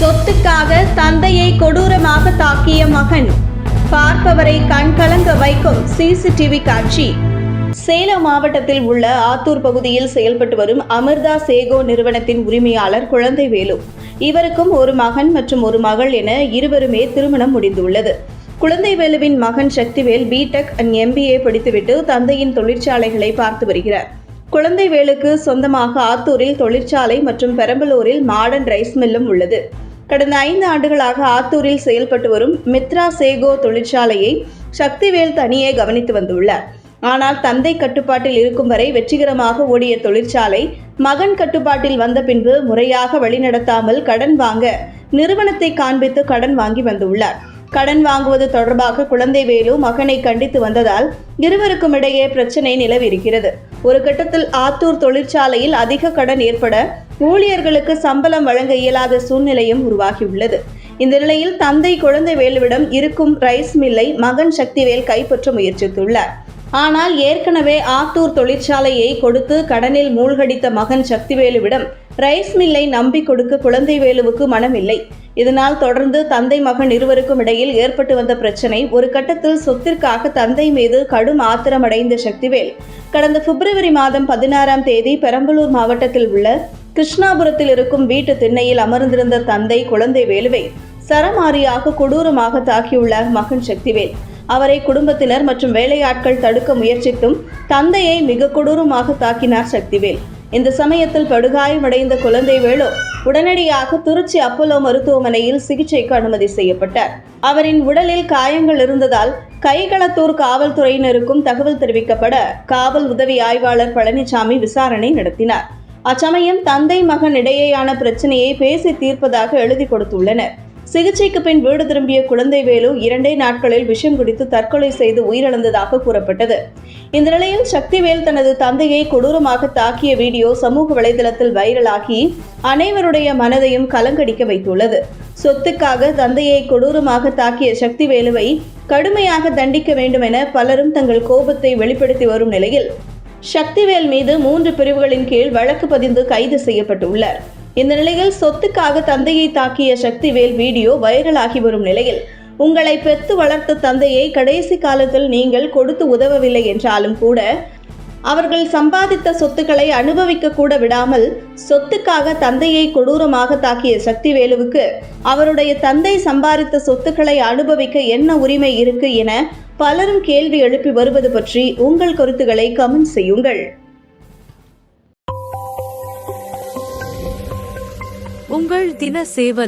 சொத்துக்காக தந்தையை கொடூரமாக தாக்கிய மகன். பார்ப்பவரை கண்கலங்க வைக்கும் சிசிடிவி காட்சி. சேலம் மாவட்டத்தில் உள்ள ஆத்தூர் பகுதியில் செயல்பட்டு வரும் அமிர்தா சேகோ நிறுவனத்தின் உரிமையாளர் குழந்தை வேலு. இவருக்கும் ஒரு மகன் மற்றும் ஒரு மகள் என இருவருமே திருமணம் முடிந்துள்ளது. குழந்தை வேலுவின் மகன் சக்திவேல் பிடெக் அண்ட் எம்பிஏ படித்துவிட்டு தந்தையின் தொழிற்சாலைகளை பார்த்து வருகிறார். குழந்தை வேலுக்கு சொந்தமாக ஆத்தூரில் தொழிற்சாலை மற்றும் பெரம்பலூரில் மாடர்ன் ரைஸ் மில்லும் உள்ளது. கடந்த ஐந்து ஆண்டுகளாக ஆத்தூரில் செயல்பட்டு வரும் மித்ரா சேகோ தொழிற்சாலையை சக்திவேல் தனியே கவனித்து வந்துள்ளார். ஆனால் தந்தை கட்டுப்பாட்டில் இருக்கும் வரை வெற்றிகரமாக ஓடிய தொழிற்சாலை மகன் கட்டுப்பாட்டில் வந்த பின்பு முறையாக வழிநடத்தாமல் கடன் வாங்க நிறுவனத்தை காண்பித்து கடன் வாங்கி வந்துள்ளார். கடன் வாங்குவது தொடர்பாக குழந்தை வேலு மகனை கண்டித்து வந்ததால் இருவருக்கும் இடையே பிரச்சனை நிலவிருக்கிறது ஒரு கட்டத்தில் ஆத்தூர் தொழிற்சாலையில் அதிக கடன் ஏற்பட ஊழியர்களுக்கு சம்பளம் வழங்க இயலாத சூழ்நிலையும் உருவாகியுள்ளது. இந்த நிலையில் தந்தை குழந்தை வேலுவிடம் இருக்கும் ரைஸ் மில்லை மகன் சக்திவேல் கைப்பற்ற முயற்சித்துள்ளார். ஆனால் ஏற்கனவே ஆத்தூர் தொழிற்சாலையை கொடுத்து கடனில் மூழ்கடித்த மகன் சக்திவேலுவிடம் ரைஸ் மில்லை நம்பி கொடுக்க குழந்தை வேலுவுக்கு மனமில்லை. இதனால் தொடர்ந்து தந்தை மகன் இருவருக்கும் இடையில் ஏற்பட்டு வந்த பிரச்சனை ஒரு கட்டத்தில் சொத்திற்காக தந்தை மீது கடும் ஆத்திரமடைந்த சக்திவேல் கடந்த பிப்ரவரி மாதம் பதினாறாம் தேதி பெரம்பலூர் மாவட்டத்தில் உள்ள கிருஷ்ணாபுரத்தில் இருக்கும் வீட்டு திண்ணையில் அமர்ந்திருந்த தந்தை குழந்தை வேலுவை சரமாரியாக கொடூரமாக தாக்கியுள்ளார் மகன் சக்திவேல். அவரை குடும்பத்தினர் மற்றும் வேலையாட்கள் தடுக்க முயற்சித்தும் தந்தையை மிக கொடூரமாக தாக்கினார் சக்திவேல். இந்த சமயத்தில் படுகாயமடைந்த குழந்தை வேலு உடனடியாக திருச்சி அப்போலோ மருத்துவமனையில் சிகிச்சைக்கு அனுமதி செய்யப்பட்டார். அவரின் உடலில் காயங்கள் இருந்ததால் கைகளத்தூர் காவல்துறையினருக்கும் தகவல் தெரிவிக்கப்பட காவல் உதவி ஆய்வாளர் பழனிசாமி விசாரணை நடத்தினார். அச்சமயம் தந்தை மகன் இடையேயான பிரச்சனையை பேசி தீர்ப்பதாக எழுதி கொடுத்துள்ளனர். சிகிச்சைக்கு பின் வீடு திரும்பிய குழந்தை வேலு இரண்டே நாட்களில் விஷம் குடித்து தற்கொலை செய்து உயிரிழந்ததாக கூறப்பட்டது. இந்த நிலையில் சக்திவேல் தனது தந்தையை கொடூரமாக தாக்கிய வீடியோ சமூக வலைதளத்தில் வைரலாகி அனைவருடைய மனதையும் கலங்கடிக்க வைத்துள்ளது. சொத்துக்காக தந்தையை கொடூரமாக தாக்கிய சக்திவேலுவை கடுமையாக தண்டிக்க வேண்டும் என பலரும் தங்கள் கோபத்தை வெளிப்படுத்தி வரும் நிலையில் சக்திவேல் மீது மூன்று பிரிவுகளின் கீழ் வழக்கு பதிந்து கைது செய்யப்பட்டுள்ளார். இந்த நிலையில் சொத்துக்காக தந்தையை தாக்கிய சக்திவேல் வீடியோ வைரலாகி வரும் நிலையில் உங்களை பெத்து வளர்த்த தந்தையை கடைசி காலத்தில் நீங்கள் கொடுத்து உதவவில்லை என்றாலும் கூட அவர்கள் சம்பாதித்த சொத்துக்களை அனுபவிக்க கூட விடாமல் சொத்துக்காக தந்தையை கொடூரமாக தாக்கிய சக்திவேலுவுக்கு அவருடைய தந்தை சம்பாதித்த சொத்துக்களை அனுபவிக்க என்ன உரிமை இருக்கு என பலரும் கேள்வி எழுப்பி வருவது பற்றி உங்கள் கருத்துக்களை கமெண்ட் செய்யுங்கள். உங்கள் தின சேவல்.